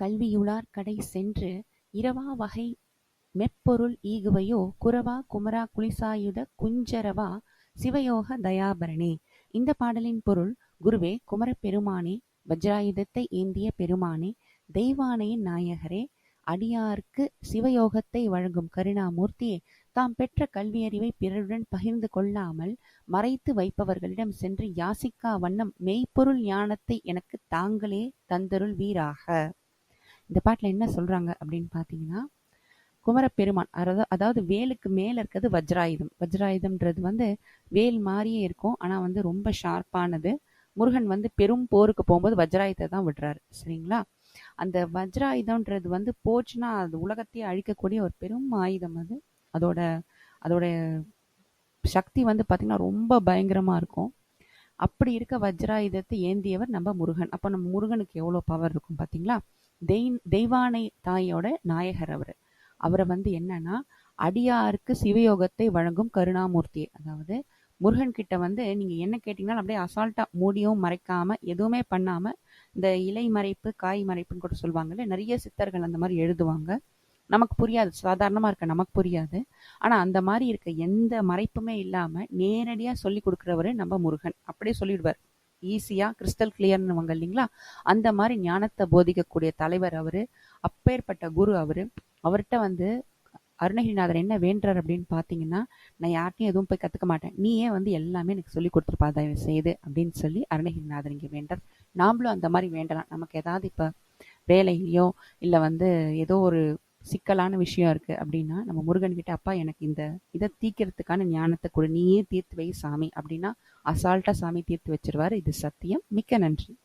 கல்வியுளார் கடை சென்று இரவா வகை மெப்பொருள் ஈகுவையோ குரவா குமரா குளிசாயுத குஞ்சரவா சிவயோக தயாபரணே. இந்த பாடலின் பொருள் குருவே குமரப்பெருமானே வஜ்ராயுதத்தை ஏந்திய பெருமானே தெய்வானையின் நாயகரே அடியார்க்கு சிவயோகத்தை வழங்கும் கருணாமூர்த்தியே தாம் பெற்ற கல்வியறிவை பிறருடன் பகிர்ந்து கொள்ளாமல் மறைத்து வைப்பவர்களிடம் சென்று யாசிக்கா வண்ணம் மெய்ப்பொருள் ஞானத்தை எனக்கு தாங்களே தந்தருள் வீராக. இந்த பாட்டில் என்ன சொல்கிறாங்க அப்படின்னு பார்த்தீங்கன்னா குமரப்பெருமான் அதாவது அதாவது வேலுக்கு மேலே இருக்கிறது வஜ்ராயுதம். வஜ்ராயுதம்ன்றது வந்து வேல் மாதிரியே இருக்கும் ஆனால் வந்து ரொம்ப ஷார்ப்பானது முருகன் வந்து பெரும் போருக்கு போகும்போது வஜ்ராயுதத்தை தான் விடுறாரு சரிங்களா? அந்த வஜ்ராயுதம்ன்றது வந்து போச்சுன்னா அது உலகத்தையே அழிக்கக்கூடிய ஒரு பெரும் ஆயுதம் அது. அதோட அதோட சக்தி வந்து பார்த்திங்கன்னா ரொம்ப பயங்கரமாக இருக்கும். அப்படி இருக்க வஜ்ராயுதத்தை ஏந்தியவர் நம்ம முருகன். அப்போ நம்ம முருகனுக்கு எவ்வளோ பவர் இருக்கும் பார்த்தீங்களா தெய் தெய்வானை தாயோட நாயகர் அவர். அவரை வந்து என்னன்னா அடியாருக்கு சிவயோகத்தை வழங்கும் கருணாமூர்த்தி. அதாவது முருகன் கிட்ட வந்து நீங்க என்ன கேட்டீங்கன்னா அப்படியே அசால்ட்டா மூடியும் மறைக்காம எதுவுமே பண்ணாம இந்த இலை மறைப்பு காய் மறைப்புன்னு கூட சொல்லுவாங்கல்ல நிறைய சித்தர்கள் அந்த மாதிரி எழுதுவாங்க. நமக்கு புரியாது. சாதாரணமா இருக்க நமக்கு புரியாது. ஆனா அந்த மாதிரி இருக்க எந்த மறைப்புமே இல்லாம நேரடியா சொல்லி கொடுக்குறவரு நம்ம முருகன். அப்படியே சொல்லிடுவார். ஈஸியா கிறிஸ்டல் கிளியர்னுவாங்க இல்லைங்களா? அந்த மாதிரி ஞானத்தை போதிக்கக்கூடிய தலைவர் அவரு அப்பேற்பட்ட குரு அவரு. அவர்கிட்ட வந்து அருணகிரிநாதர் என்ன வேண்டுறார் அப்படின்னு பார்த்தீங்கன்னா நான் யார்ட்டையும் எதுவும் போய் கற்றுக்க மாட்டேன். நீயே வந்து எல்லாமே எனக்கு சொல்லி கொடுத்துருப்பா தயவு செய்து அப்படின்னு சொல்லி அருணகிரிநாதர் இங்கே வேண்டார். நாமளும் அந்த மாதிரி வேண்டலாம். நமக்கு ஏதாவது இப்போ வேலையிலையோ இல்லை வந்து ஏதோ ஒரு சிக்கலான விஷயம் இருக்குது அப்படின்னா நம்ம முருகன்கிட்ட அப்பா எனக்கு இந்த இதை தீக்கிறதுக்கான ஞானத்தை கொடு. நீயே தீர்த்து வை சாமி. அப்படின்னா அசால்ட்டாக சாமி தீர்த்து வச்சிருவார். இது சத்தியம். மிக்க நன்றி.